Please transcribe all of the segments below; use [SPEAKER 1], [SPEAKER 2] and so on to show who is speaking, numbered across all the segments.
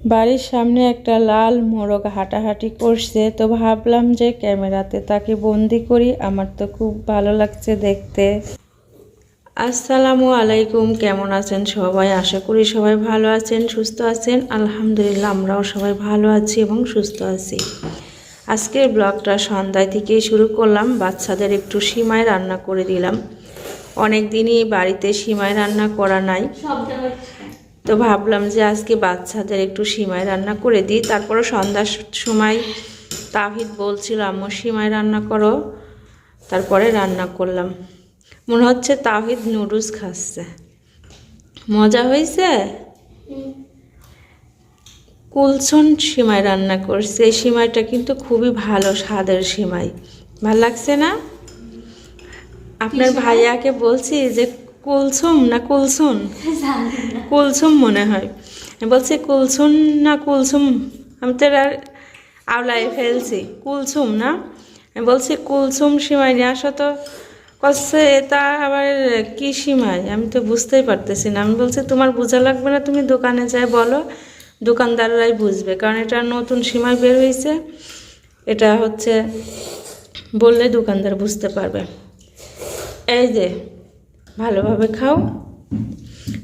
[SPEAKER 1] বাড়ির সামনে একটা লাল মোরগ হাঁটাহাঁটি করছে, তো ভাবলাম যে ক্যামেরাতে তাকে বন্দি করি, আমার তো খুব ভালো লাগছে দেখতে। আসসালামু আলাইকুম, কেমন আছেন সবাই? আশা করি সবাই ভালো আছেন, সুস্থ আছেন। আলহামদুলিল্লাহ, আমরাও সবাই ভালো আছি এবং সুস্থ আছি। আজকের ব্লগটা সন্ধ্যায় থেকেই শুরু করলাম, বাচ্চাদের একটু সিমাই রান্না করে দিলাম। অনেক দিনই বাড়িতে সিমাই রান্না করা নাই। তো ভাবলাম যে আজকে বাচ্চাদের একটু সিমাই রান্না করে দিই। তারপরে সন্ধ্যার সময় তাহিদ বলছিল আম্মু সিমাই রান্না করো। তারপরে রান্না করলাম। মনে হচ্ছে তাহিদ নুডলস খাচ্ছে। মজা হয়েছে? কুলসন সিমাই রান্না করছে। এই সিমাইটা কিন্তু খুবই ভালো স্বাদের সিমাই। ভালো লাগছে না? আপনার ভাইয়াকে বলছি যে কুলসুম না কুলসুন? কুলসুম মনে হয়। বলছি কুলসুম না কুলসুম? আমি তো আর আওলায় ফেলছি। কুলসুম না? আমি বলছি কুলসুম সিমাই নিয়ে আসো তো। কচ্ছে এটা আবার কি সিমাই? আমি তো বুঝতেই পারতেছি না। আমি বলছি তোমার বোঝা লাগবে না তুমি দোকানে যাই বলো। দোকানদাররাই বুঝবে কারণ এটা নতুন সিমাই বের হয়েছে এটা হচ্ছে বললে দোকানদার বুঝতে পারবে। এই যে ভালোভাবে খাও।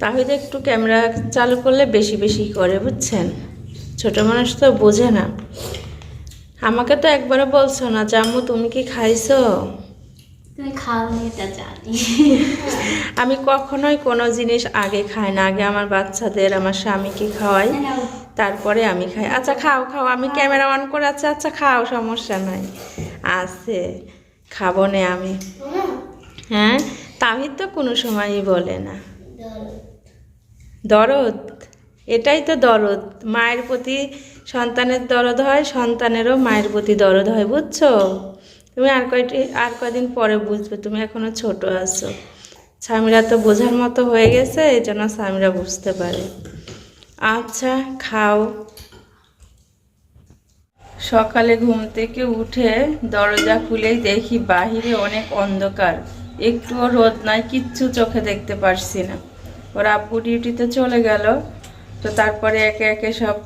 [SPEAKER 1] তাহলে একটু ক্যামেরা চালু করলে বেশি বেশি করে বুঝছেন? ছোট মানুষ তো বোঝে না। আমাকে তো একবারও বলছো না জাম্মু তুমি কি খাইছো? আমি কখনোই কোনো জিনিস আগে খাই না। আগে আমার বাচ্চাদের আমার স্বামীকে খাওয়াই। তারপরে আমি খাই। আচ্ছা খাও খাও আমি ক্যামেরা অন করে আচ্ছা আচ্ছা খাও সমস্যা নাই। আছে। খাব নে আমি। হ্যাঁ? তাহিদ তো কোনো সময়ই বলে না। দরদ। এটাই তো দরদ। মায়ের প্রতি সন্তানের দরদ হয় সন্তানেরও মায়ের প্রতি দরদ হয় বুঝছ? তুমি আর কয়টি আর কয়দিন পরে বুঝবে তুমি এখনও ছোট আছো। স্বামীরা তো বোঝার মতো হয়ে গেছে এই জন্য স্বামীরা বুঝতে পারে। আচ্ছা খাও। সকালে ঘুম থেকে উঠে দরজা খুলেই দেখি বাহিরে অনেক অন্ধকার। একটুও রোদ নাই কিচ্ছু চোখে দেখতে পারছি না। ওর আব্বু ডিউটিতে চলে গেল তো তারপরে একে একে সব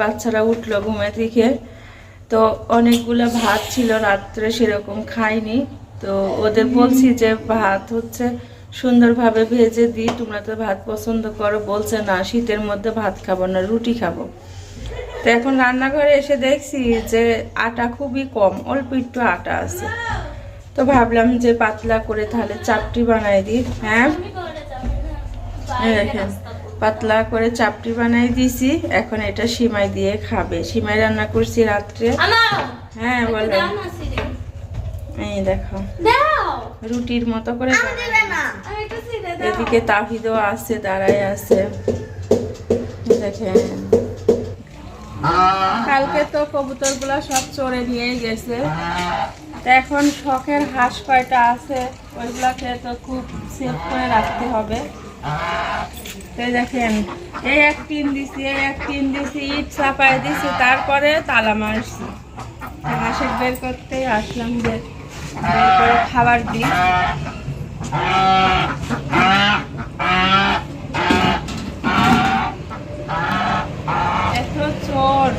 [SPEAKER 1] বাচ্চারা উঠল ঘুমে থেকে তো অনেকগুলো ভাত ছিল রাত্রে সেরকম খাইনি। তো ওদের বলছি যে ভাত হচ্ছে সুন্দরভাবে ভেজে দিই তোমরা তো ভাত পছন্দ করো। বলছে না শীতের মধ্যে ভাত খাব না রুটি খাব। তো এখন রান্নাঘরে এসে দেখছি যে আটা খুবই কম অল্প একটু আটা আছে। তো ভাবলাম যে পাতলা করে তাহলে চাপটি বানাই দিই হ্যাঁ? দেখেন পাতলা করে চাপটি বানাই দিয়েছি এখন এটা সিমাই দিয়ে খাবে। সিমাই রান্না করছি রাত্রে। হ্যাঁ বলো। এই দেখো। রুটির মতো করে এদিকে তাহিদও আছে দাঁড়ায় আছে। দেখেন। কালকে তো কবুতরগুলো সব চড়ে নিয়ে গেছে। এখন শখের হাঁস কয়টা আছে, ওইগুলাকে তো খুব সেফ করে রাখতে হবে। দেখেন, এই এক টিন দিছি, এই এক টিন দিছি, ইট চাপায় দিছি, তারপরে তালা মারছি। হাঁসের বের করতেই আসলাম যে, বের করে খাবার দিই এত চোর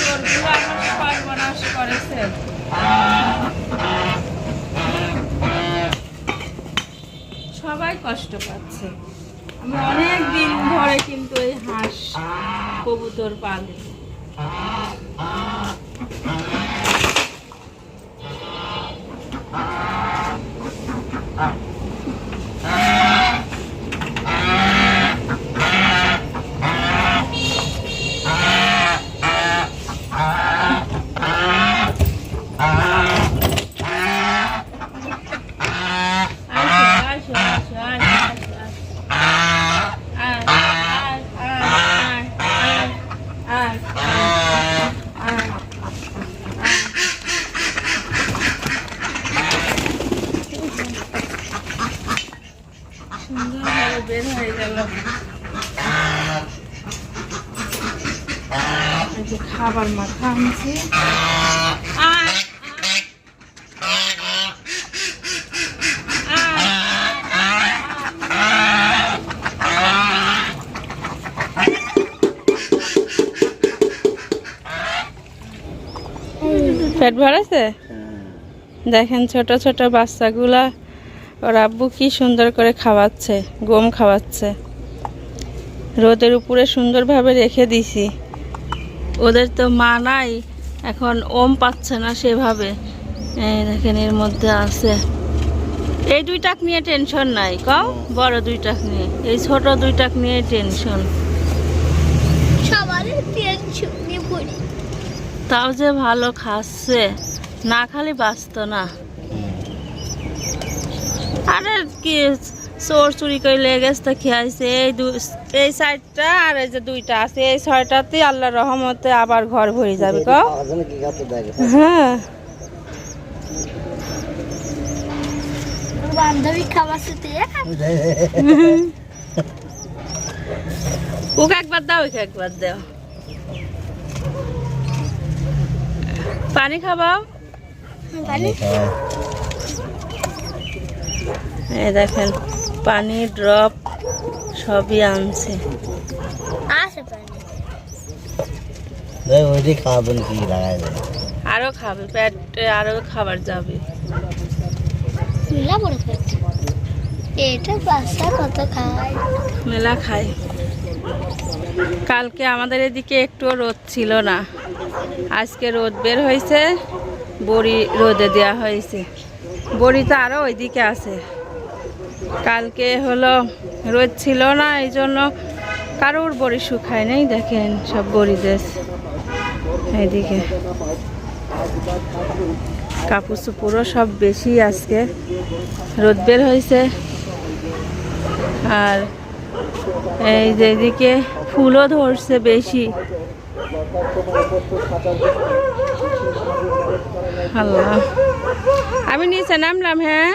[SPEAKER 1] চোরগুলো আমার সর্বনাশ করেছে সবাই কষ্ট পাচ্ছে। অনেক দিন ধরে কিন্তু এই হাঁস কবুতর পালি তিনজন বের হয়ে গেল। খাবার মাথা আনছি। পেট ভরেছে হ্যাঁ। দেখেন ছোট ছোট বাচ্চাগুলা ওর আব্বু কি সুন্দর করে খাওয়াচ্ছে গম খাওয়াচ্ছে। রোদের উপরে সুন্দরভাবে রেখে দিছি। ওদের তো মা নাই এখন ওম পাচ্ছে না সেভাবে। এই দেখেন এর মধ্যে আছে। এই দুইটাক নিয়ে টেনশন নাই কম বড় দুইটাক নিয়ে এই ছোট দুইটাক নিয়ে টেনশন। তাও যে ভালো খাচ্ছে না খালি বাঁচত না। আরে কি চোর চুরি করে লেগে গেছে তো খেয়াইছে এই দুই এই সাইডটা আর এই যে দুইটা আছে এই ছয়টাতে আল্লাহ রহমতে আবার ঘর ভরে যাবে ক হ্যাঁ।
[SPEAKER 2] সাথে
[SPEAKER 1] ওকে একবার দাও ওকে একবার দাও। পানি খাবাও? এই দেখেন পানি ড্রপ সবই আনছে। আরও খাবে পেটে আরও খাবার যাবে।
[SPEAKER 2] মিলা খায়?
[SPEAKER 1] মেলা খায়। কালকে আমাদের এদিকে একটু রোদ ছিল না। আজকে রোদ বের হয়েছে বড়ি রোদে দেওয়া হয়েছে। বড়ি তো আরও ওইদিকে আছে। কালকে হলো রোদ ছিল না, এই জন্য কারোর বড়ি শুকায় নেই, দেখেন সব বড়ি দেশ এইদিকে কাপড় চুপুরও সব বেশি আজকে, রোদ বের হয়েছে। আর এই যে এদিকে ফুলও ধরছে বেশি। আল্লাহ। আমি নিচে নামলাম হ্যাঁ?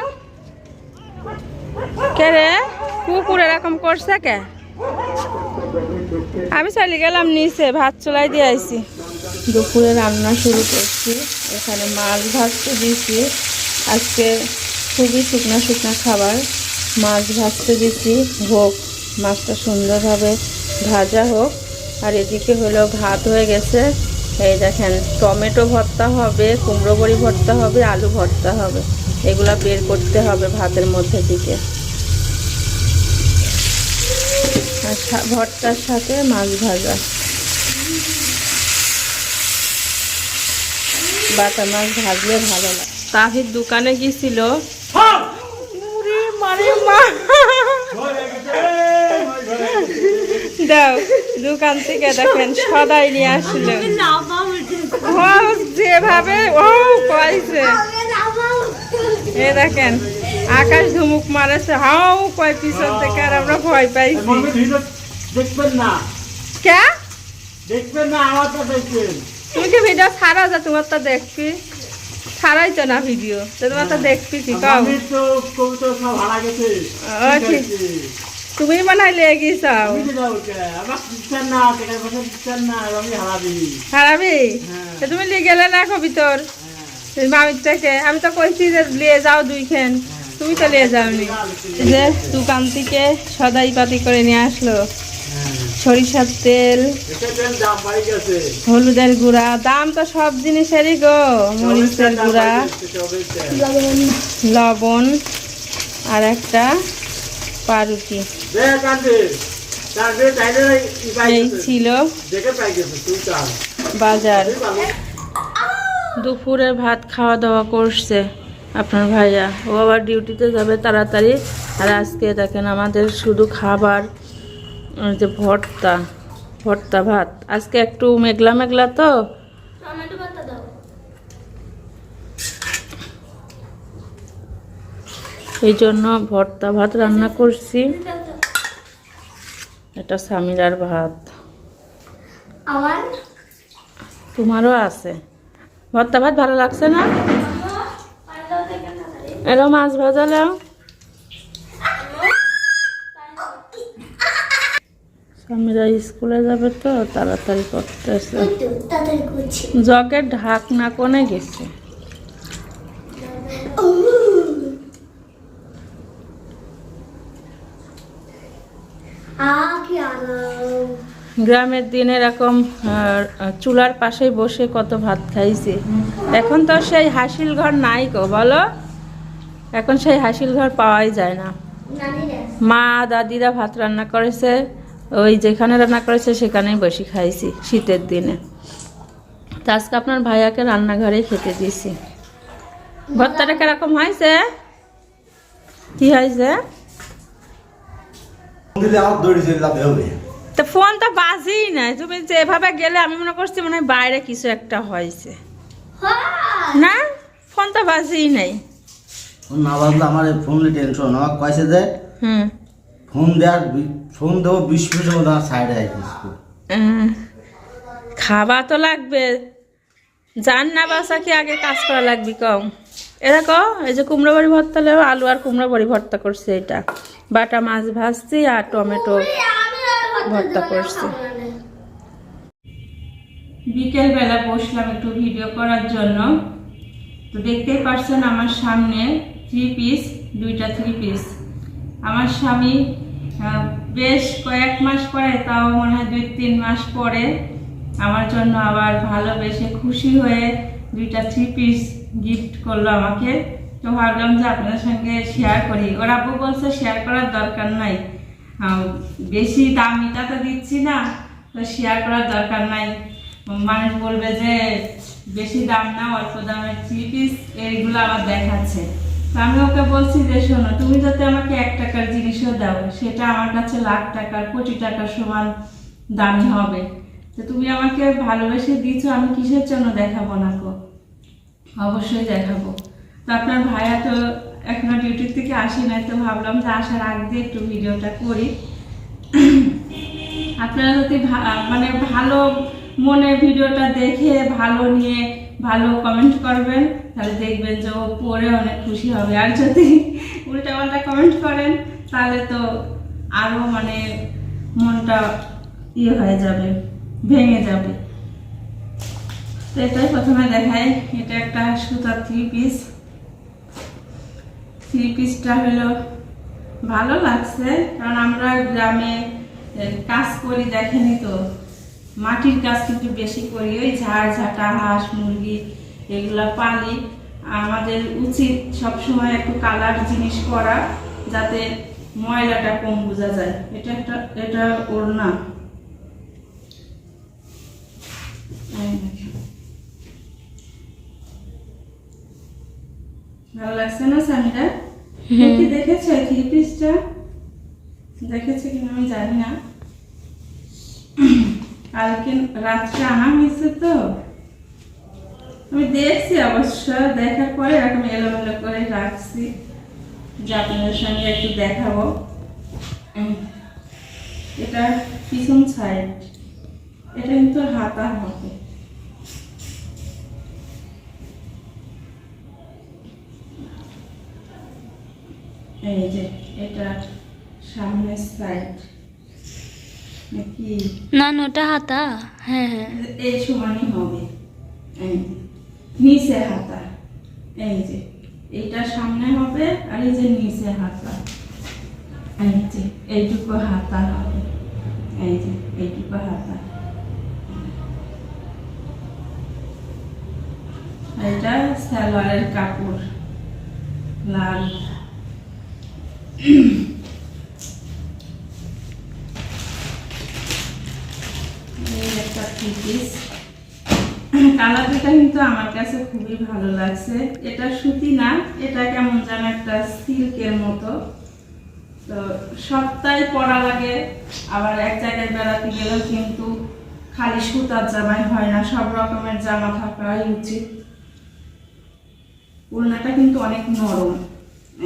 [SPEAKER 1] কে রে? কুকুর এরকম করছে কে? আমি চলে গেলাম নিচে, ভাত চুলাই দিয়ে আইছি। দুপুরে রান্না শুরু করছি। এখানে মাছ ভাজতে দিয়েছি আজকে খুবই শুকনা শুকনা খাবার। মাছ ভাজতে দিচ্ছি হোক, মাছটা সুন্দরভাবে ভাজা হোক। আর এদিকে হলো ভাত হয়ে গেছে। এই দেখেন, টমেটো ভর্তা হবে, কুমড়ো বড়ি ভর্তা হবে, আলু ভর্তা হবে। এগুলা বের করতে হবে ভাতের মধ্যে দিকে। আর ভর্তার সাথে মাছ ভাজা। বাটা মাছ ভাজলে ভালো লাগে। তাহির দোকানে গেছিল। দাও দোকান থেকে দেখেন সদাই নিয়ে আসলো। ও যেভাবে ও কয়েছে এ দেখেন আকাশ ধুমুক মারেছে হাও কয় পিছন থেকে আর আমরা ভয় পাইছি
[SPEAKER 3] দেখবেন না।
[SPEAKER 1] কে?
[SPEAKER 3] দেখবেন না আমারটা দেখবেন।
[SPEAKER 1] তুমি কি ভিডিও ছাড়া যা তোমার তো দেখবি ছাড়াই তো না ভিডিও তো তোমার তো দেখবি কি কও?
[SPEAKER 3] আমি তো কবিতা সব হারা গেছে।
[SPEAKER 1] তুমি মনে হয় লেগে গেছাও।
[SPEAKER 3] হারাবি। হ্যাঁ।
[SPEAKER 1] তুমি গেলে না কবি তোর আমি তো কইছি যে লিয়ে যাও দুইখান। তুমি তো লিয়ে যাওনি। যে দোকান থেকে সদাই পাতি করে নিয়ে আসলো। সরিষার তেল হলুদের গুঁড়া দাম তো সব জিনিসেরই গো মরিচের গুঁড়া লবণ আর একটা
[SPEAKER 3] পাই
[SPEAKER 1] এই ছিল বাজার। দুপুরে ভাত খাওয়া দাওয়া করছে আপনার ভাইয়া। ও আবার ডিউটিতে যাবে তাড়াতাড়ি। আর আজকে দেখেন আমাদের শুধু খাবার যে ভর্তা ভর্তা ভাত। আজকে একটু মেঘলা মেঘলা তো। এই জন্য ভর্তা ভাত রান্না করছি। এটা সামিরার ভাত। তোমারও আছে? ভর্তা ভাত ভালো লাগছে না? এরও মাছ ভাজালেও সামিরা স্কুলে যাবে তো, তাড়াতাড়ি করতেছে। জগের ঢাকনা কোনে গেছে।
[SPEAKER 2] আ কি আরাম
[SPEAKER 1] গ্রামের দিন এরকম চুলার পাশে বসে কত ভাত খাইছি। এখন তো সেই হাসিল ঘর নাই গো বলো? এখন সেই হাসিল ঘর পাওয়াই যায় না। মা দাদিরা ভাত রান্না করেছে ওই যেখানে রান্না করেছে সেখানেই বসে খাইছি শীতের দিনে। তা আজকে আপনার ভাইয়াকে রান্নাঘরেই খেতে দিয়েছি। ভর্তাটা কীরকম হয়েছে? কি হয়েছে? তো ফোন তো বাজেই নাই তুমি যেভাবে গেলে আমি মনে করছি মনে হয় বাইরে কিছু একটা হয়েছে।
[SPEAKER 2] হ্যাঁ।
[SPEAKER 1] না? ফোন তো বাজেই নাই।
[SPEAKER 4] না বাজলে আমার ফোন টেনশন আমার কয়েছে যে
[SPEAKER 1] হুম।
[SPEAKER 4] ফোন দেওয়ার ফোন দেবো বিশ মিনিটের মধ্যে আমার সাইডে
[SPEAKER 1] খাওয়া তো লাগবে। জান না বাসা কি আগে কাজ করা লাগবে কম। এরকম এই যে কুমড়ো বড়ি ভর্তা লেও আলু আর কুমড়ো বড়ি ভর্তা করছে এটা। বাটা মাছ ভাজছি আর টমেটো। ভর্তা করছি। বিকেল বেলা বসলাম একটু ভিডিও করার জন্য। তো দেখতেই পারছেন আমার সামনে থ্রি পিস দুইটা থ্রি পিস আমার স্বামী বেশ কয়েক মাস পরে তাও মনে হয় দুই তিন মাস পরে আমার জন্য আবার ভালোবেসে খুশি হয়ে দুইটা থ্রি পিস গিফট করল আমাকে। তো ভাবলাম যে আপনাদের সঙ্গে শেয়ার করি। ওর আব্বু বলছে শেয়ার করার দরকার নাই। বেশি দামিটা তো দিচ্ছি না। তো শেয়ার করার দরকার নাই। মানুষ বলবে যে বেশি দাম না, অল্প দামের থ্রি পিস এইগুলো আবার দেখাচ্ছে। আমি ওকে বলছি যে, শোনো, তুমি যাতে আমাকে এক টাকার জিনিসও দাও, সেটা আমার কাছে লাখ টাকার, কোটি টাকার সমান দামি হবে। তো তুমি আমাকে ভালোবেসে দিচ্ছ আমি কিসের জন্য দেখাবো না গো? অবশ্যই দেখাবো। তো আপনার ভাইয়া তো এখনও ডিউটি থেকে আসি নাই, তো ভাবলাম যে আসার আগ দিয়ে একটু ভিডিওটা করি। আপনারা যদি মানে ভালো মনে ভিডিওটা দেখে, ভালো নিয়ে ভালো কমেন্ট করবেন, তাহলে দেখবেন যে ও পড়ে অনেক খুশি হবে। আর যদি উল্টা পাল্টা কমেন্ট করেন, তাহলে তো আরও মানে মনটা ইয়ে হয়ে যাবে, ভেঙে যাবে। তো এটাই প্রথমে দেখাই। এটা একটা সুতার থ্রি পিস থ্রি পিসটা হলো ভালো লাগছে, কারণ আমরা গ্রামে কাজ করি দেখেনি তো। মাটির কাজ কিন্তু বেশি করি, ওই ঝাড়, ঝাঁটা, হাঁস, মুরগি, এগুলা পালি। আমাদের উচিত সবসময় একটু কালার জিনিস করা যাতে ময়লাটা কম বোঝা যায়। এটা একটা, এটা ওড়না। এই ভালো লাগছে না স্বামীরা? কি দেখেছ থ্রি পিসটা দেখেছে কিনা আমি জানি না। কালকে রাত্রে আনা হয়েছে তো। আমি দেখছি অবশ্য দেখার পরে এরকম এলোমেলো করে রাখছি। যে আপনাদের সঙ্গে একটু দেখাবো। এটা পিছন সাইড এটা কিন্তু হাতা হবে এই যে এটা সামনের সাইড নাকি?
[SPEAKER 2] না ওটা হাতা। হ্যাঁ হ্যাঁ।
[SPEAKER 1] এই সমানই হবে। নিচে হাতা। এই যে এইটা সামনে হবে আর এই যে নিচে হাতা। এই যে এইটুকু হাতা হবে। এই যে এইটুকু হাতা। এটা সালোয়ারের কাপড় লাল এই একটা থ্রি পিস কালার কিন্তু আমার কাছে খুবই ভালো লাগছে। এটা সুতি না, এটা কেমন যেন একটা সিল্কের মতো। তো সপ্তাহে পরা লাগে, আবার এক জায়গায় বেড়াতে গেলেও কিন্তু খালি সুতার জামাই হয় না, সব রকমের জামা থাকাই উচিত। উলনাটা কিন্তু অনেক নরম,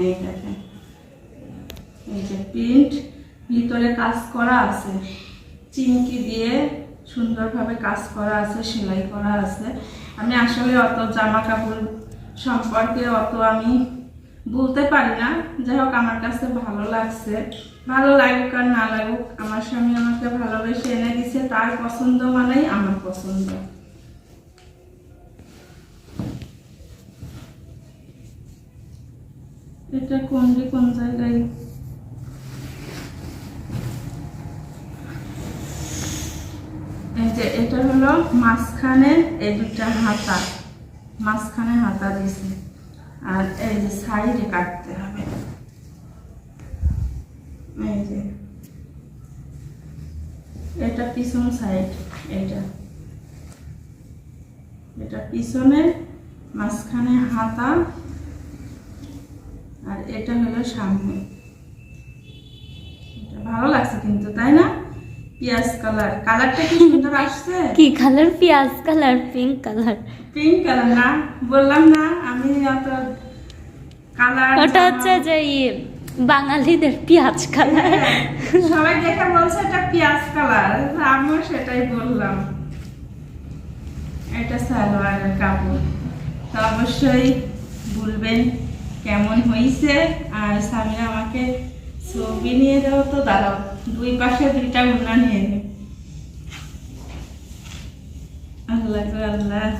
[SPEAKER 1] এই দেখেন। এই যে ভিতরে কাজ করা আছে। চিমকি দিয়ে সুন্দরভাবে কাজ করা আছে, সেলাই করা আছে। আমি আসলে অত জামা কাপড় সম্পর্কে অত আমি বলতে পারি না। যাই হোক, আমার কাছে ভালো লাগছে। ভালো লাগুক আর না লাগুক, আমার স্বামী আমাকে ভালোবেসে এনে দিছে, তার পছন্দ মানেই আমার পছন্দ। এটা কোন কোন জায়গায়? যে এটা হলো মাঝখানে এই দুটা হাতা, মাঝখানে হাতা দিয়েছে। আর এই যে সাইডে কাটতে হবে। এই যে। এটা পিছন সাইড এটা এটা পিছনে, মাঝখানে হাতা। আর এটা হলো সামনে। এটা ভালো লাগছে কিন্তু, তাই না? পিঁয়াজ কালার। কালারটা কি সুন্দর আসছে?
[SPEAKER 2] কি কালার? পেঁয়াজ colour pink colour.
[SPEAKER 1] Pink colour না? বললাম না আমি অত কালার
[SPEAKER 2] ওটা হচ্ছে যে বাঙালিদের পেঁয়াজ কালার।
[SPEAKER 1] সবাই দেখে বলছে এটা পেঁয়াজ কালার আমিও সেটাই বললাম। এটা সালোয়ারের কাপড়। তো অবশ্যই বলবেন কেমন হয়েছে আর সামিরা আমাকে ছবি নিয়ে দাও তো দাঁড়াও। দুই পাশে দুইটা উন্না নিয়ে নে আল্লাহ আল্লাহ।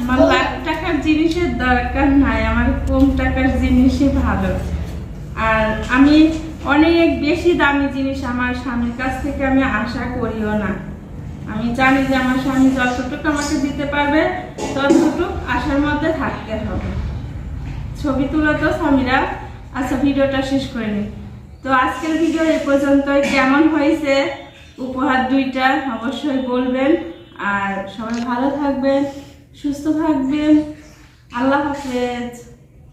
[SPEAKER 1] আমার লাখ টাকার জিনিসের দরকার নাই আমার কম টাকার জিনিসই ভালো। আর আমি অনেক বেশি দামি জিনিস আমার স্বামীর কাছ থেকে আমি আশা করিও না। আমি জানি যে আমার স্বামী যতটুকু আমাকে দিতে পারবে ততটুকু আশার মধ্যে থাকতে হবে। ছবি তুলো তো স্বামীরা আচ্ছা ভিডিওটা শেষ করে নিই তো আজকের ভিডিও এ পর্যন্ত কেমন হয়েছে? উপহার দুইটা অবশ্যই বলবেন। আর সবাই ভালো থাকবেন, সুস্থ থাকবেন। আল্লাহ হাফেজ।